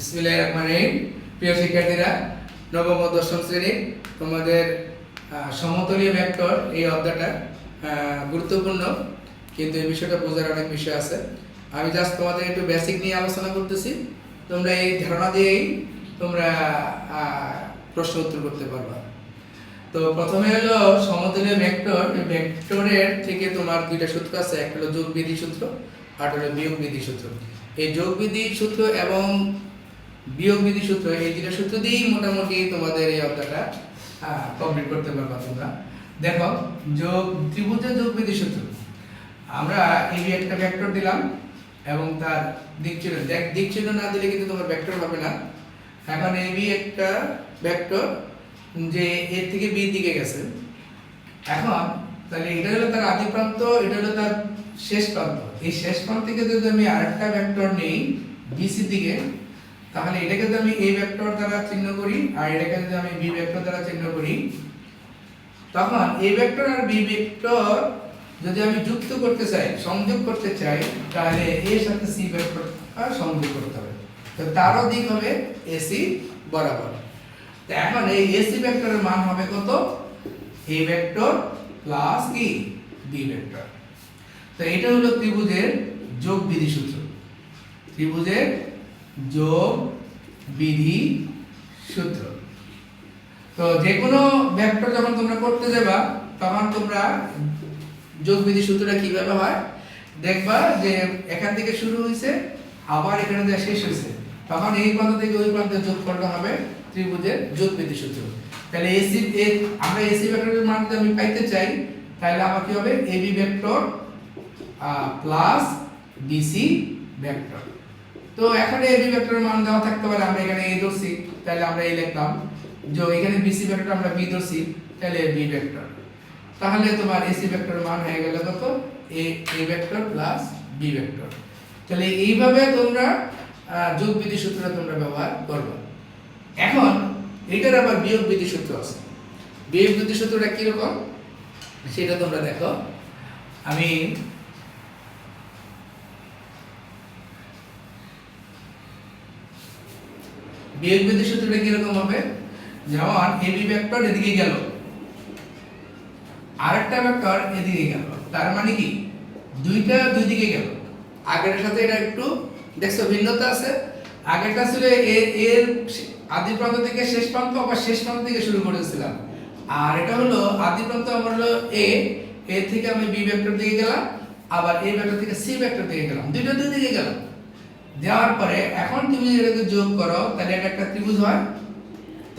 বিসমিল্লাহির রহমানির রহিম। প্রিয় শিক্ষার্থীরা, নবম ও দশম শ্রেণি, তোমাদের সমতলীয় ভেক্টর এই অধ্যায়টা গুরুত্বপূর্ণ, কিন্তু এই বিষয়টা বোঝার অনেক বিষয় আছে। আমি জাস্ট তোমাদের একটু বেসিক নিয়ে আলোচনা করতেছি। তোমরা এই ধারণা দিয়েই তোমরা প্রশ্ন উত্তর করতে পারবা। তো প্রথমে হলো সমতলীয় ভেক্টর। ভেক্টরের থেকে তোমার দুইটা সূত্র আছে, একটা হলো যোগ বিধি সূত্র, আর হলো বিয়োগ বিধি সূত্র। এই যোগ বিধি সূত্র এবং বিয়োগ বিধি সূত্র, এই দুইটা সূত্র দিয়েই মোটামুটি তোমাদের এই অধ্যায়টা কমপ্লিট করতে পারবা তোমরা। দেখো, যোগ, ত্রিভুজের যোগ বিধি সূত্র। আমরা এই একটা ভেক্টর দিলাম, এবং তার দিক চিহ্ন, দেখ, দিক চিহ্ন না দিলে কিন্তু তোমার ভেক্টর হবে না। এখন এই বি একটা ভেক্টর যে এর থেকে বি দিকে গেছে। এখন, তাহলে এটা হলো তার আদি প্রান্ত, এটা হলো তার শেষ প্রান্ত। এই শেষ প্রান্ত থেকে যদি আমি আরেকটা ভেক্টর নেই বিসি দিকে তাহলে এটাকে যদি আমি এই ভেক্টর দ্বারা চিহ্ন করি আর এটাকে যদি আমি বি ভেক্টর দ্বারা চিহ্ন করি, তখন এই ভেক্টর আর বি ভেক্টর যদি আমি যুক্ত করতে চাই, সংযোগ করতে চাই, তাহলে এর সাথে সি ভেক্টর সংযোগ করতে হবে। তো তারও দিক হবে এসি বরাবর। তো এখন এই এসি ভেক্টরের মান হবে কত? এ ভেক্টর প্লাস কি? বি ভেক্টর তো এটা হলো ত্রিভুজের যোগ বিধি সূত্র ত্রিভুজের যোগ বিধি সূত্র। তো যে কোনো ভেক্টর যখন তোমরা করতে যাবা, তখন তোমরা যোগ বিধি সূত্রটা কীভাবে হয়? দেখবা যে এখান থেকে শুরু হয়েছে আবার এখানে যা শেষ হয়েছে তখন এই প্রান্ত থেকে ওই প্রান্তে যোগ করলে হবে ত্রিভুজের যোগ বিধি সূত্র। তাহলে এসি আমরা এসি ভেক্টরের মান যদি আমি পাইতে চাই, তাহলে আমার কি হবে? AB vector plus BC vector তো এখানে এবি ভেক্টরের মান দেওয়া থাকতে পারে, আমরা এখানে এ ধরছি, তাহলে আমরা এই লিখলাম। যে এখানে বিসি ভেক্টর আমরা বি ধরছি, তাহলে বি ভেক্টর তাহলে তোমার এসি ভেক্টরের মান হয়ে গেল কত? A A vector plus B vector তাহলে এইভাবে তোমরা যোগ বিধি সূত্রটা তোমরা ব্যবহার করবে। এখন, এটার আবার বিয়োগ বিধি সূত্র আছে। বিয়োগ বিধি সূত্রটা কীরকম? সেটা তোমরা দেখো। আমি বিয়োগ বিধি সূত্রটা কীরকম হবে? যেমন এবি ভেক্টর এদিকে গেল। আরেকটা ভেক্টর এদিকে গেল। তার মানে কি? দুইটা দুই দিকে গেল। আগের সাথে এটা একটু, দেখছ, ভিন্নতা আছে। আগেরটা ছিল এর আদি প্রান্ত থেকে শেষ প্রান্ত আবার শেষ প্রান্ত থেকে শুরু করেছিলাম। আর এটা হলো, আদি প্রান্ত আমার হলো এ এ থেকে আমি বি ভেক্টর দিকে গেলাম, আবার এ ভেক্টর থেকে সি ভেক্টর দিকে গেলাম। দুইটা দুই দিকে গেলাম। দেওয়ার পরে এখন তুমি এটাকে যোগ করো, তাহলে এটা একটা ত্রিভুজ হয়।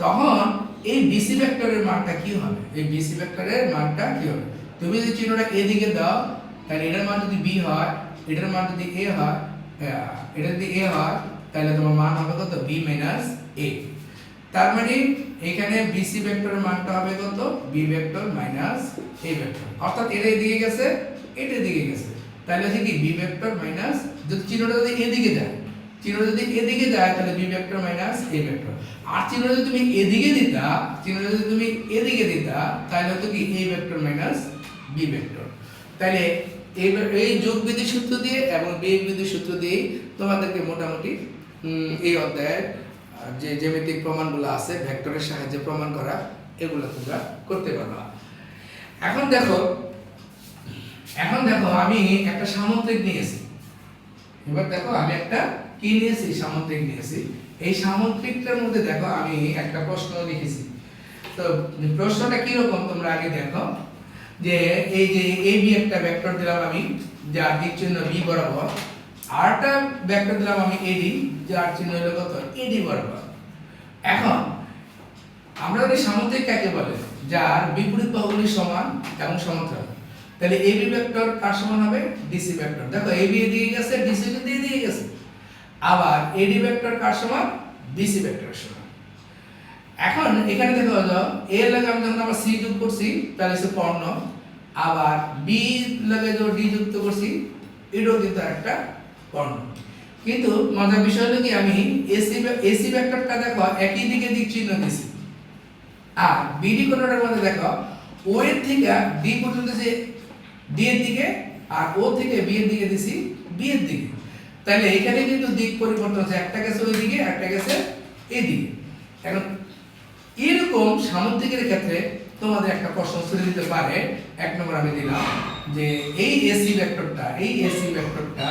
তখন এই বিসি ভেক্টরের মানটা কি হবে? এই বিসি ভেক্টরের মানটা কি হবে? তুমি যদি চিহ্নটা এ দিকে দাও, তাহলে এটার মান যদি বি হয়, এটার মান যদি এ হয় এটা যদি এ হয়, তাহলে তোমার মান হবে কত? বি মাইনাস এ তার মানে এখানে বিসি ভেক্টরের মানটা হবে কত? B vector minus A vector অর্থাৎ এটা এদিকে গেছে, এটা এদিকে গেছে। তাহলে হচ্ছে কি বি ভেক্টর মাইনাস যদি চিহ্নটা যদি এদিকে যায় চিহ্ন যদি এদিকে যায়, তাহলে B vector minus A vector আর চিহ্ন যদি তুমি এদিকে দিতা, চিহ্ন যদি তুমি এদিকে দিতা, তাহলে হতো কি A vector minus B vector তাহলে এই যোগ বিধি সূত্র দিয়ে এবং বিয়োগ বিধি সূত্র দিয়ে তোমাদেরকে মোটামুটি এই অধ্যায়ের যে জ্যামিতিক প্রমাণগুলো আছে, ভেক্টরের সাহায্যে প্রমাণ করা, এগুলো তোমরা করতে পারবা। এখন দেখো এখন দেখো আমি একটা সামুদ্রিক নিয়েছি এবার দেখো আমি একটা কি নিয়েছি? সামুদ্রিক নিয়েছি। এই সামুদ্রিকটার মধ্যে দেখো আমি একটা প্রশ্ন লিখেছি। তো প্রশ্নটা কীরকম তোমরা আগে দেখো যে এই যে এ, বি একটা ভেক্টর দিলাম আমি, যার দিক চিহ্ন বি বরাবর। আরটা ভেক্টর দিলাম আমি এ এডি যার চিহ্ন হলো কত? এডি বরাবর। এখন আমরা জানি সামুদ্রিক কাকে বলে? যার বিপরীত বাহুগুলি সমান এবং সমান্তরাল তাহলে এবি ভেক্টর কার সমান হবে? ডিসি ভেক্টর দেখো এ এবি দিয়ে গেছে ডিসি দিয়ে দিয়ে গেছে। আবার এডি ভেক্টর কার সমান? বিসি ভেক্টরের সমান। এখন এখানে দেখো এ লাগে আমি যখন আমরা সি যোগ করছি, তাহলে সে পর্ণ আবার বি লাগে যে ডি যুক্ত করছি, এটাও কিন্তু একটা পর্ণ কিন্তু মজার বিষয় হলো কি, আমি এসি এসি ভেক্টরটা দেখো, একই দিকে দিক চিহ্ন দিছি আর বিডি কোণটার মধ্যে দেখো ও এর থেকে ডি পর্যন্ত যে ডি এর দিকে আর ও থেকে বি এর দিকে দিছি বি এর দিকে। তাহলে এখানে কিন্তু দিক পরিবর্তন হচ্ছে, একটা গেছে ওইদিকে একটা গেছে এইদিকে এখন এরকম সামুদ্রিকের ক্ষেত্রে তোমাদের একটা প্রশ্ন ছুড়ে দিতে পারে। এক নম্বর আমি দিলাম যে এই এসি ভেক্টরটা এই এসি ভেক্টরটা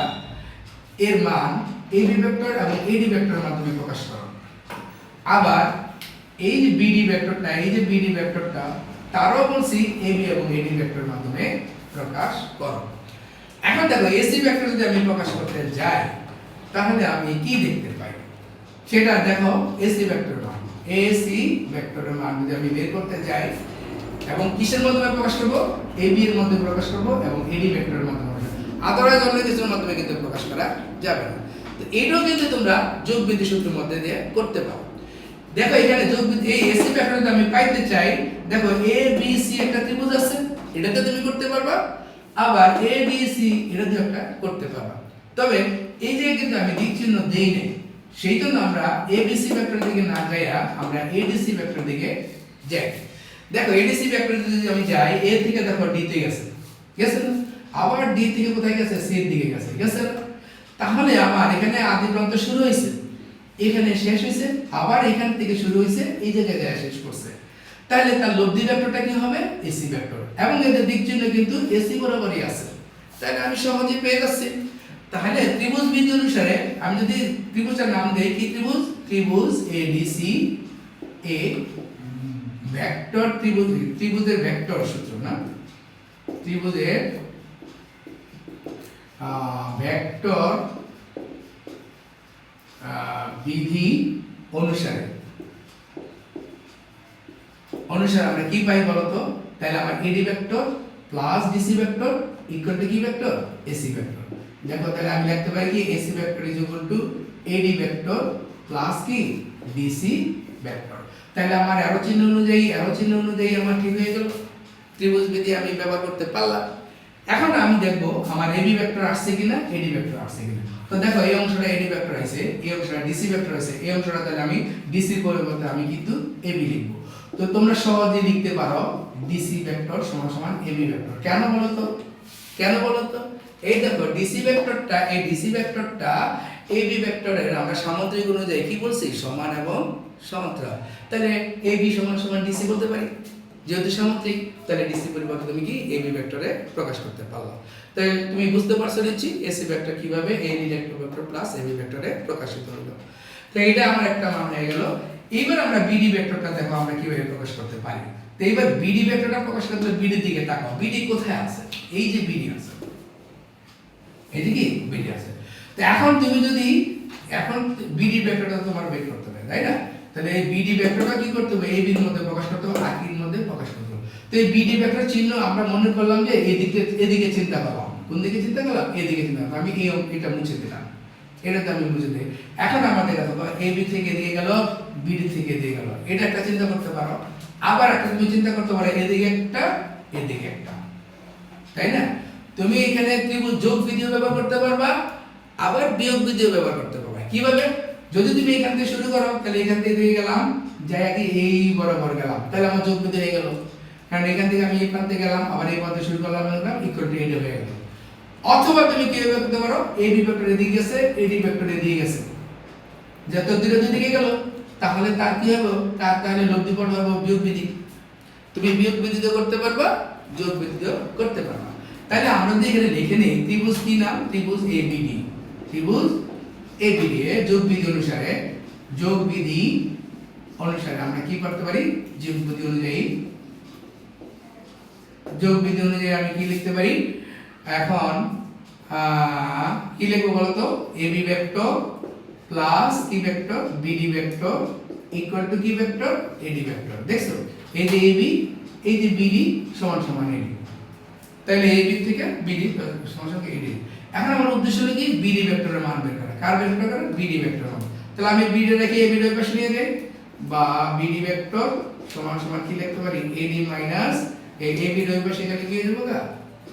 এর মান এবি ভেক্টর এবং এডি ভেক্টরের মাধ্যমে প্রকাশ করো। আবার এই যে বিডি ভেক্টরটা এই যে বিডি ভেক্টরটা তারও বলছি এবি এবং এডি ভেক্টরের মাধ্যমে প্রকাশ করো। এখন দেখো এসি ভেক্টর যদি আমি প্রকাশ করতে যাই, তাহলে আমি কি দেখতে পাই? সেটা দেখো এসি ভেক্টর মান। এসি ভেক্টরের মান যদি আমি বের করতে যাই, এবং কিসের মাধ্যমে প্রকাশ করব? এবি এর মধ্যে প্রকাশ করব, এবং এডি ভেক্টরের মাধ্যমে আদারওয়াইজ অন্য কিছুর মাধ্যমে কিন্তু প্রকাশ করা যাবে না। তো এইটাও কিন্তু তোমরা যোগ বিধি সূত্রের মধ্যে দিয়ে করতে পারো। দেখো এখানে এই এসি ভেক্টর আমি পাইতে চাই। দেখো এ বি সি একটা ত্রিভুজ আছে, এটাতে তুমি করতে পারবা। আবার এ বি সি এটা দিয়ে একটা করতে পারবা। তবে এই যে কিন্তু আমি দিক চিহ্ন দেই নাই, সেই জন্য আমরা এ বি সি ভেক্টর দিকে না যাইয়া আমরা এডিসি ভেক্টর দিকে যাই। দেখো এডিসি ভেক্টর যদি আমি যাই এ থেকে দেখো ডি তে গেছে। গেছে না? আবার ডি থেকে কোথায় গেছে? সি এর দিকে গেছে। গেছে তাহলে আমার এখানে আদি প্রান্ত শুরু হয়েছে এখানে শেষ হয়েছে, আবার এখান থেকে শুরু হয়েছে, এই জায়গায় যায় শেষ করছে। তাহলে তার লব্ধি ভেক্টরটা কি হবে? এসি ভেক্টর এবং এদের দিক চিহ্ন কিন্তু এসি বরাবরই আছে। তাহলে আমি সহজেই পেয়ে যাচ্ছি। তাহলে ত্রিভুজ বিধি অনুসারে আমি যদি ত্রিভুজের নাম দেই, কি ত্রিভুজ? ত্রিভুজ এডিসি এ ভেক্টর ত্রিভুজ, ত্রিভুজের ভেক্টর সূত্র, না? ত্রিভুজের ভেক্টর বিধি অনুসারে। অনুসারে আমরা কি পাই বলতো? তাহলে আমার AD vector plus DC vector equal to কি ভেক্টর এসি ভেক্টর দেখো, তাহলে আমি লিখতে পারি কি? AC vector is equal to AD vector plus কি? ডিসি ভেক্টর তাহলে আমার অ্যারো চিহ্ন অনুযায়ী অ্যারো চিহ্ন অনুযায়ী আমার ঠিক হয়ে গেল? ত্রিভুজ বিধি আমি ব্যবহার করতে পারলাম। এখন আমি দেখব, আমার এবি ভেক্টর আসছে কিনা? এডি ভেক্টর আসছে কিনা? তো দেখো এই অংশটা এডি ভেক্টর আছে, এই অংশটা ডিসি ভেক্টর আছে, এই অংশটা তাহলে আমি ডিসির পরিবর্তে আমি কিন্তু এবি লিখব। তো তোমরা সহজে লিখতে পারো ডিসি ভেক্টর সমান সমান এবি ভেক্টর কেন বলো তো কেন বলো তো এই দেখো ডিসি ভেক্টরটা এই ডিসি ভেক্টরটা এবি ভেক্টরের আমরা সামুদ্রিক অনুযায়ী কি বলছি? সমান এবং সমান্তরাল তাহলে এবি সমান সমান ডিসি বলতে পারি? যেহেতু সামুদ্রিক, তাহলে ডিসি পরিবর্তে তুমি কি এবি ভেক্টরে প্রকাশ করতে পারল। তাহলে তুমি বুঝতে পারছ নিচ্ছি এসি ভেক্টর কীভাবে A electro vector plus AB ভেক্টরে প্রকাশিত হলো। তো এটা আমার একটা মান হয়ে গেল। এইবার আমরা বিডি ভেক্টরটা দেখো আমরা কীভাবে প্রকাশ করতে পারি। তো এইবার বিডি ভেক্টরটা প্রকাশ করতে বিডি দিকে তাকাও। বিডি কোথায় আছে? এই যে বিডি আছে। এই যে বিডি আছে। তো এখন তুমি যদি, এখন বিডি ভেক্টরটা তোমার বের করতে হবে তাই না? তাহলে এই বিডি ভেক্টরটা কি করতে হবে? এই বির মধ্যে প্রকাশ করতে হবে আকির মধ্যে প্রকাশ করতে হবে। তো এই বিডি ভেক্টর চিহ্ন আমরা মনে করলাম যে এদিকে এদিকে চিন্তা করলাম। কোন দিকে চিন্তা করলাম? এদিকে চিন্তা করলাম। আমি এই এটা মুছে দিলাম। এটাতে আমি বুঝে দিই। এখন আমাদের দেখো এ বি থেকে এদিকে গেল বিডি থেকে এদিকে গেল। এটা একটা চিন্তা করতে পারো। আবার একটা তুমি চিন্তা করতে পারো, এদিকে একটা এদিকে একটা। তাই না? তুমি এখানে ত্রিভুজ যোগ বিধিও ব্যবহার করতে পারবা, আবার বিয়োগ বিধিও ব্যবহার করতে পারবা। কীভাবে? যদি তুমি এখান থেকে শুরু করো, তাহলে এখান থেকে দিয়ে গেলাম, যাই কি এই বরাবর গেলাম। তাহলে আমার যোগ হয়ে গেল। কারণ এখান থেকে আমি এই প্রান্তে গেলাম, আবার এই পথে শুরু করলাম ইকুয়াল টু হয়ে গেল। অথবা তুমি কীভাবে করতে পারো এই বি ভেক্টর এদিকে গেছে এডি ভেক্টর দিয়ে গেছে। যত দূরে দিকে গেল, তাহলে তার কি হবে? তার তাহলে লব্ধি পড় হবে বিয়োগ বিধি। তুমি বিয়োগ বিধিতে করতে পারবা, যোগ বিধিতেও করতে পারবা। তাহলে আমরা যদি এখানে লিখে নেই, ত্রিভুজ কি নাম? ত্রিভুজ এবিডি ত্রিভুজ এবিডি এ যোগ বিধি অনুসারে, যোগ বিধি অনুসারে আমরা কি করতে পারি? যোগ বিধি অনুযায়ী, যোগ বিধি অনুযায়ী আমি কি লিখতে পারি? এখন কি লিখব বলতো? এবি ভেক্টর প্লাস কি vector? BD vector equal to কি ভেক্টর? AD vector. দেখছ? এই যে এবি এই যে বিডি সমান সমান এডি তাহলে এবি থেকে বিডি সমান সমান এডি এখন আমার উদ্দেশ্য হলো কি? বিডি ভেক্টরের মান বের করা। কার বের করা? বিডি ভেক্টর মান। তাহলে আমি বিডি রেখে এবি এর পাশে নিয়ে যাই। বা বিডি ভেক্টর সমান সমান কি লিখতে পারি? এডি মাইনাস এই এবি এর পাশে এখানে কি যাবে গা।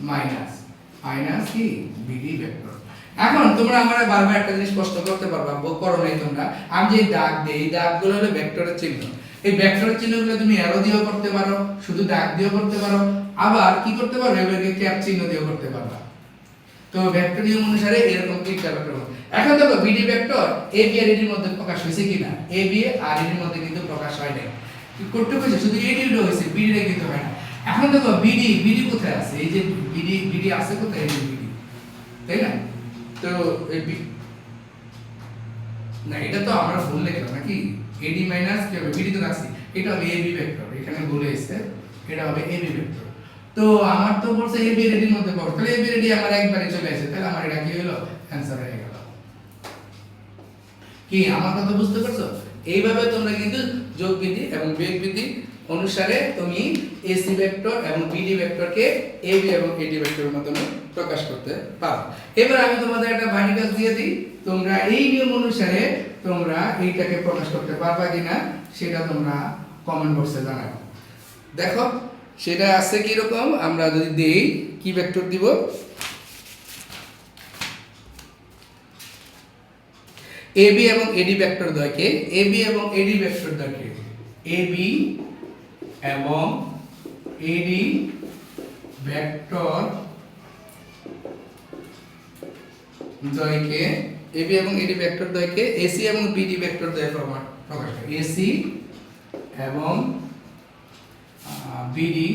মাইনাস মাইনাস কি? বিডি ভেক্টর এখন তোমরা আমার বারবার একটা জিনিস স্পষ্ট করতে পারবা, ব- করো নাই তোমরা। আমি যে দাগ দেই, এই দাগগুলো হলো ভেক্টরের চিহ্ন। এই ভেক্টরের চিহ্নগুলো তুমি অ্যারো দিয়েও করতে পারো, শুধু দাগ দিয়েও করতে পারো। আবার কি করতে পারো? এবারে ক্যাপ চিহ্ন দিয়েও করতে পারবা। তো ভেক্টর নিয়ম অনুসারে এরকম তিনটা ভেক্টর এখন দেখো বিডি ভেক্টর এ বি আর এডির মধ্যে প্রকাশ হয়েছে কিনা? এ বি আর এডির মধ্যে কিন্তু প্রকাশ হয় না করতে হয়েছে? শুধু এডি হয়েছে বিডি রে কিন্তু হয় না। এখন দেখো বিডি বিডি কোথায় আছে? এই যে বিডি বিডি আছে কোথায়? এই বিডি তাই না? তো এই বি- না, এটা তো আমরা ভুল লিখলাম নাকি? এডি মাইনাস কি হবে? বিডি তো রাখছি। এটা হবে এবি ভেক্টর এখানে ভুল হয়েছে। এটা হবে এবি ভেক্টর তো আমার তো বলছে এবি রেডির মধ্যে পড়ো। তাহলে এবি রেডি আমার একবারে চলে আসে। তাহলে আমার এটা কি হলো? অ্যানসার হয়ে গেল। কি, আমার কথা বুঝতে পারছ? এইভাবে তোমরা কিন্তু যোগ বিধি এবং বেগ বিধি অনুসারে তুমি এসি ভেক্টর এবং বিডি ভেক্টরকে এবি এবং এডি ভেক্টরের মাধ্যমে প্রকাশ করতে পারো। এবার আমি তোমাদের একটা ভার্টিকাল দিয়ে দিই। তোমরা এই নিয়ম অনুসারে তোমরা এইটাকে প্রকাশ করতে পারবা কিনা, সেটা তোমরা কমেন্ট বক্সে জানাও দেখো সেটা আছে কি রকম আমরা যদি দেই, কি ভেক্টর দিব? এবি এবং এডি ভেক্টর দ্বয়কে এবি এবং এডি ভেক্টর দ্বয়কে এবি এবং এডি ভেক্টর দ্বয়কে এবি এবং এডি ভেক্টর দ্বয়কে এসি এবং বিডি ভেক্টর দ্বয়ে প্রমাণ, প্রকাশ এসি এবং বিডি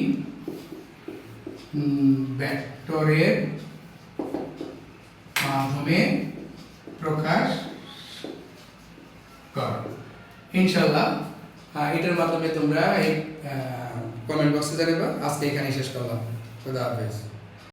ভেক্টরের মাধ্যমে প্রকাশ কর। ইনশাল্লাহ এটার মাধ্যমে তোমরা এই কমেন্ট বক্সে জানাবা। আজকে এখানে শেষ করলাম। খুদা হাফেজ।